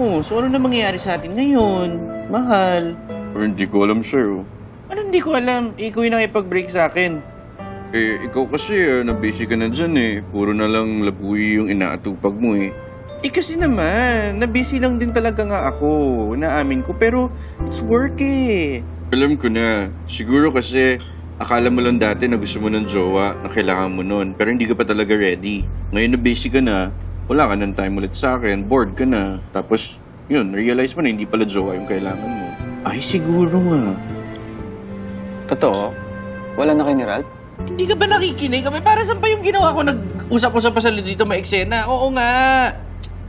Oh, so ano na mangyayari sa atin ngayon? Mahal. Or hindi ko alam, sir. oh. Ano hindi ko alam? Ikaw yung nakipag-break sa akin. Eh, ikaw kasi, uh, na-busy ka na dyan eh. Puro na lang labuhi yung inaatupag mo eh. Eh kasi naman, na-busy lang din talaga nga ako. Naamin ko. Pero, it's work eh. Alam ko na. Siguro kasi, akala mo lang dati na gusto mo ng jowa, na kailangan mo nun. Pero hindi ka pa talaga ready. Ngayon na busy ka na, wala ka ng time ulit sa akin, bored ka na. Tapos, yun, realize mo na hindi pala jowa yung kailangan mo. Ay, siguro nga. Totoo? Wala na kayo ni Ralph? Hindi ka ba nakikinig? Kami, para saan pa yung ginawa ko? Nag-usap-usap pa sa dito may eksena. Oo nga.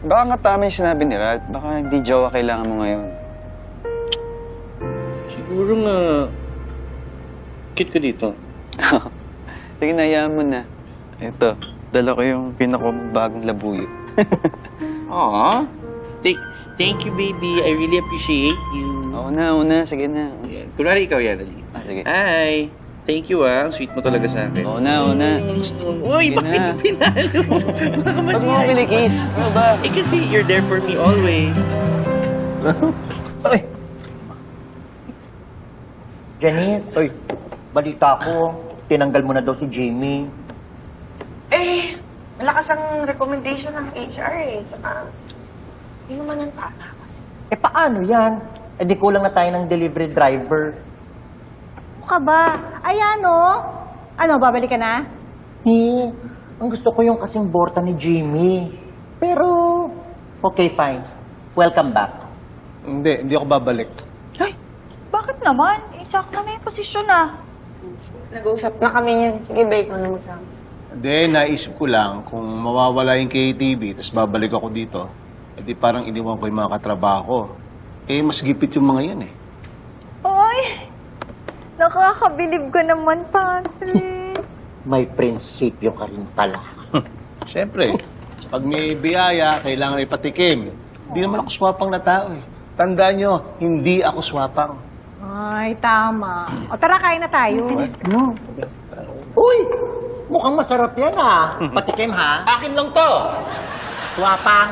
Baka nga tama yung sinabi ni Ralph. Baka hindi jowa kailangan mo ngayon. Siguro nga. Kit ko dito. Sige, nayaan mo na. Ito, dala ko yung pinakamabagong labuyo. Aw. Thank, thank you, baby. I really appreciate you. Oo na, oo na. Sige na. Yan. Kunwari ikaw yan, Ali. Ah, sige. Hi. Thank you, ah. Ang Sweet mo talaga sa akin. Oo na, oo na. Uy, Sige bakit na. mo pinalo? Baka Ba't mo masira. ako kinikis? Ano ba? Eh, kasi you're there for me always. Janice, Oy. balita ko, tinanggal mo na daw si Jamie. Malakas ang recommendation ng HR eh. Saka, yun naman ang tama kasi. Eh paano yan? Eh di kulang na tayo ng delivery driver. Ano ka ba? Ayan, oh. Ano, babalik ka na? Eh, ang gusto ko yung kasing borta ni Jamie. Pero, okay, fine. Welcome back. Hindi, hindi ako babalik. Ay, bakit naman? Eh, sakto na yung posisyon, ah. Nag-uusap na kami niyan. Sige, babe, ano mo sa Hindi, naisip ko lang kung mawawala yung KTV, tapos babalik ako dito, edi parang iniwan ko yung mga katrabaho ko. Eh, mas gipit yung mga yan eh. Ay, nakakabilib ka naman, Patrick. May prinsipyo ka rin pala. Siyempre, pag may biyaya, kailangan ipatikim. Hindi naman ako swapang na tao eh. Tandaan nyo, hindi ako swapang. Ay, tama. O tara, kain na tayo. Uy! Mukhang masarap yan ah. Patikim ha. Akin lang to. Swapang.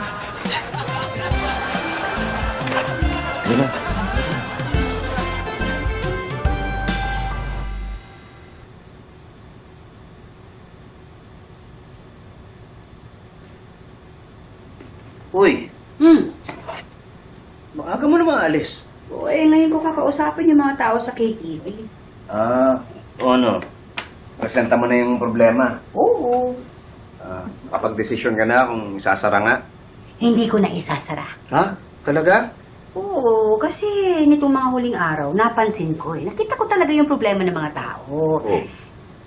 Uy, Hmm. maaga mo naman alis. O, eh, ngayon ko kakausapin yung mga tao sa KTV. Ah, ano? Presenta mo na yung problema. Oo. Ah, kapag-desisyon ka na kung isasara nga. Hindi ko na isasara. Ha? Talaga? Oo, kasi nitong mga huling araw, napansin ko eh. Nakita ko talaga yung problema ng mga tao. Oh.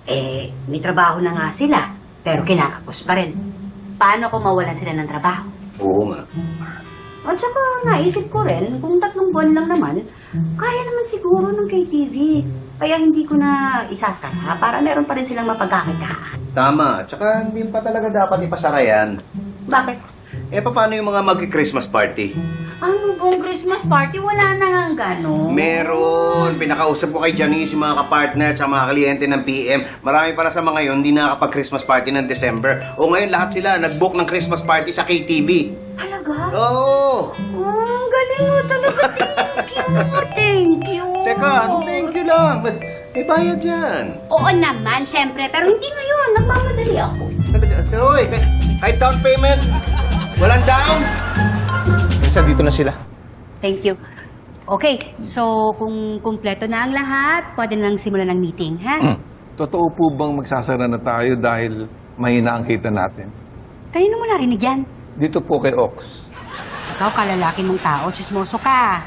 Eh, may trabaho na nga sila, pero kinakapos pa rin. Paano kung mawalan sila ng trabaho? Oo nga. At saka naisip ko rin, kung tatlong buwan lang naman, kaya naman siguro ng KTV. Kaya hindi ko na isasara para meron pa rin silang mapagkakitaan. Tama. Tsaka hindi pa talaga dapat ipasara yan. Bakit? Eh, paano yung mga mag-Christmas party? Ano bang Christmas party? Wala na nga gano'n. Meron. Pinakausap ko kay Janice yung mga kapartner at mga kliyente ng PM. Marami pala sa mga yon hindi nakakapag-Christmas party ng December. O ngayon lahat sila nag-book ng Christmas party sa KTV. Talaga? Oo! Oh, ang galing mo talaga. Thank you. Thank you. Teka, ano thank you lang. May bayad yan. Oo naman, syempre. Pero hindi ngayon. Nagmamadali ako. Talaga, Uy, kahit- kahit down payment, walang down. Minsan dito na sila. Thank you. Okay, so kung kumpleto na ang lahat, pwede na lang simulan ng meeting, ha? Totoo po bang magsasara na tayo dahil mahina ang kita natin? Kanino mo narinig yan? Dito po kay Ox. Ikaw, kalalaki mong tao, chismoso ka.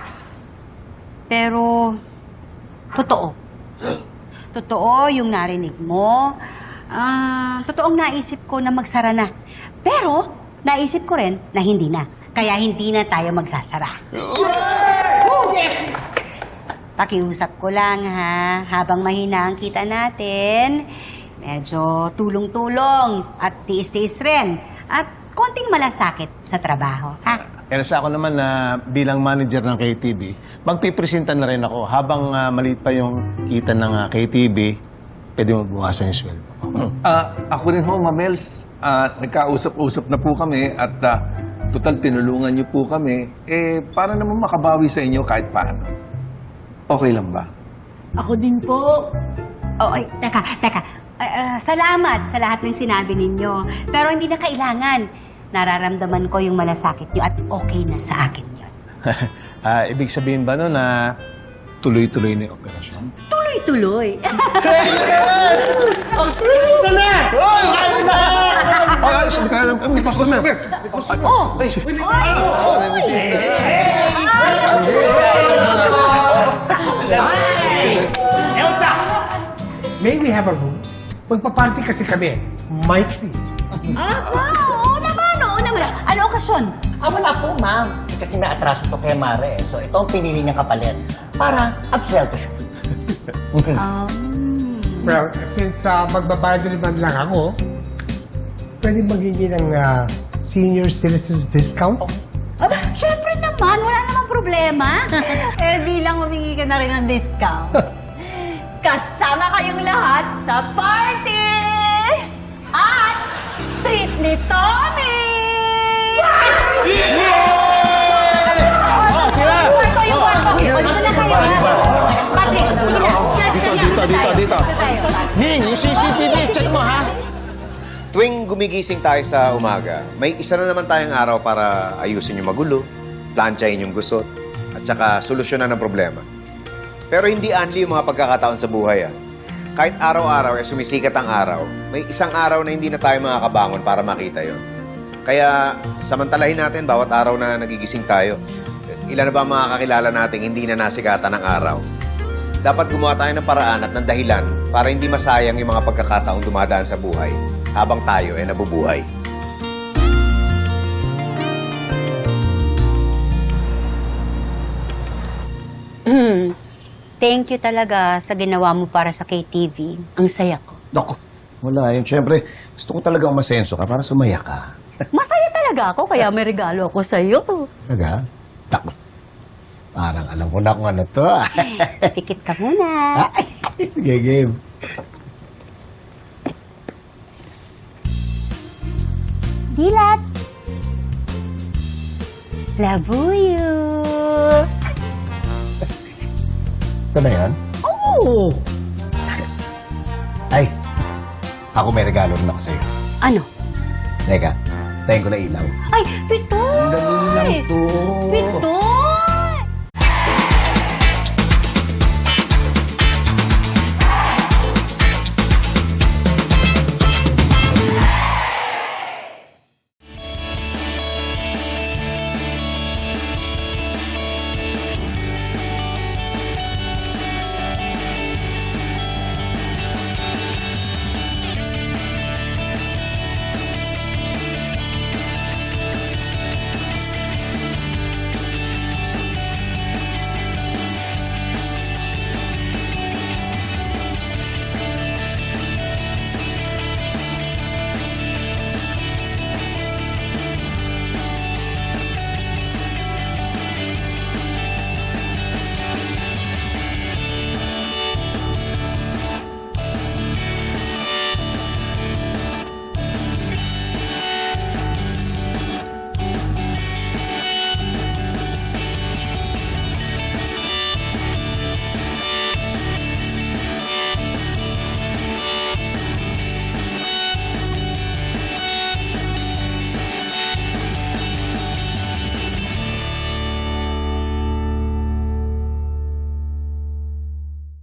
Pero, totoo. Totoo yung narinig mo. Ah, totoong naisip ko na magsara na. Pero, naisip ko rin na hindi na. Kaya hindi na tayo magsasara. Pakiusap ko lang ha, habang mahina ang kita natin, medyo tulong-tulong at tiis-tiis rin. Konting malasakit sa trabaho, ha? Kaya sa ako naman na bilang manager ng KTV, magpipresenta na rin ako. Habang ah, maliit pa yung kita ng ah, KTV, pwede mo buwasan yung sweldo. Ah, ako rin ho, Mamels. Ah, nagkausap-usap na po kami at ah, Total, tinulungan niyo po kami. Eh, para naman makabawi sa inyo kahit paano. Okay lang ba? Ako din po. Oh, ay, teka, teka. Ah, ah, salamat sa lahat ng sinabi ninyo. Pero hindi na kailangan. Nararamdaman ko yung malasakit niyo at okay na sa akin yun. Ah, ibig sabihin ba no na tuloy-tuloy na yung operasyon? Tuloy-tuloy. Ay, ay, sabi ka lang, may customer. oh! Oy! Elsa! May we have a room? Magpa-party kasi kami. Mike, please. Ah, Ano okasyon? Ah, wala po, ma'am. Kasi may atraso to kay Mare. eh. So, ito ang pinili niyang kapalit. Para absuelto siya. Well, since uh, magbabayad naman lang ako, pwede maghingi ng uh, senior citizens discount? Aba, syempre naman, wala namang problema. Eh, bilang humingi ka na rin ng discount. Kasama kayong lahat sa party! At treat ni Tommy! Oh, Yung kwarto, yung kwarto. O, dito. Dito. Ning, yung CCTV, check mo. Tuwing gumigising tayo sa umaga, may isa na naman tayong araw para ayusin yung magulo, plansyahin yung gusot, at saka solusyonan ng problema. Pero hindi anli yung mga pagkakataon sa buhay. Ah. Kahit araw-araw eh sumisikat ang araw, may isang araw na hindi na tayo makakabangon para makita yon. Kaya samantalahin natin bawat araw na nagigising tayo. Ilan na ba ang mga kakilala nating hindi na nasikatan ng araw? Dapat gumawa tayo ng paraan at ng dahilan para hindi masayang yung mga pagkakataong dumadaan sa buhay habang tayo ay nabubuhay. Hmm. Thank you talaga sa ginawa mo para sa KTV. Ang saya ko. Dok, wala yun. Siyempre, gusto ko talagang masenso ka para sumaya ka. Masaya talaga ako, kaya may regalo ako sa'yo. Talaga? Tak. Parang alam ko na kung ano to. ah. Tikit ka muna. Sige, game. Dilat. Labuyo. Ito na yan? Oo! Ay, ako may regalo rin ako sa'yo. Ano? Teka, triangular ilaw. Ay, pitoy! Ang galing lang to. Pitoy!